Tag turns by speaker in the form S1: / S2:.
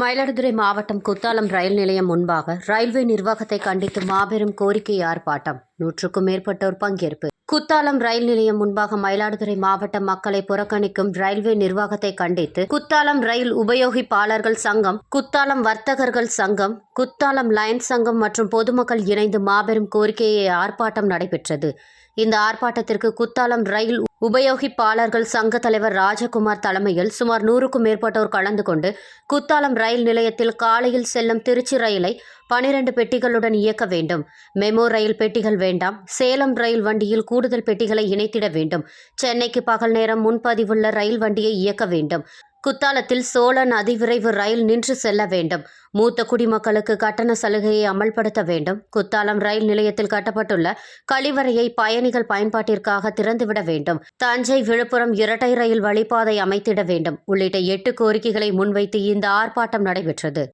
S1: மயிலாடுதுறை மாவட்டம் குத்தாலம் ரயில் நிலையம் முன்பாக ரயில்வே நிர்வாகத்தை கண்டித்து மாபெரும் கோரிக்கை ஆர்ப்பாட்டம். நூற்றுக்கும் மேற்பட்டோர் பங்கேற்பு. குத்தாலம் ரயில் நிலையம் முன்பாக மயிலாடுதுறை மாவட்ட மக்களை புறக்கணிக்கும் ரயில்வே நிர்வாகத்தை கண்டித்து குத்தாலம் ரயில் உபயோகிப்பாளர்கள் சங்கம் குத்தாலம் வர்த்தகர்கள் சங்கம் குத்தாலம் லயன்ஸ் சங்கம் மற்றும் பொதுமக்கள் இணைந்து மாபெரும் கோரிக்கையை ஆர்ப்பாட்டம் நடைபெற்றது. இந்த ஆர்ப்பாட்டத்திற்கு குத்தாலம் ரயில் உபயோகிப்பாளர்கள் சங்க தலைவர் ராஜகுமார் தலைமையில் சுமார் நூறுக்கும் மேற்பட்டோர் கலந்து கொண்டு குத்தாலம் ரயில் நிலையத்தில் காலையில் செல்லும் திருச்சி ரயிலை பனிரெண்டு பெட்டிகளுடன் இயக்க வேண்டும். மெமோ ரயில் பெட்டிகள் வேண்டாம். சேலம் ரயில் வண்டியில் கூடுதல் பெட்டிகளை இணைத்திட வேண்டும். சென்னைக்கு பகல் நேரம் முன்பதிவுள்ள ரயில் வண்டியை இயக்க வேண்டும். குத்தாலத்தில் சோழன் அதிவிரைவு ரயில் நின்று செல்ல வேண்டும். மூத்த குடிமக்களுக்கு கட்டண சலுகையை அமல்படுத்த வேண்டும். குத்தாலம் ரயில் நிலையத்தில் கட்டப்பட்டுள்ள கழிவறையை பயணிகள் பயன்பாட்டிற்காக திறந்துவிட வேண்டும். தஞ்சை விழுப்புரம் இரட்டை ரயில் வழிபாதை அமைத்திட வேண்டும். உள்ளிட்ட எட்டு கோரிக்கைகளை முன்வைத்து இந்த ஆர்ப்பாட்டம் நடைபெற்றது.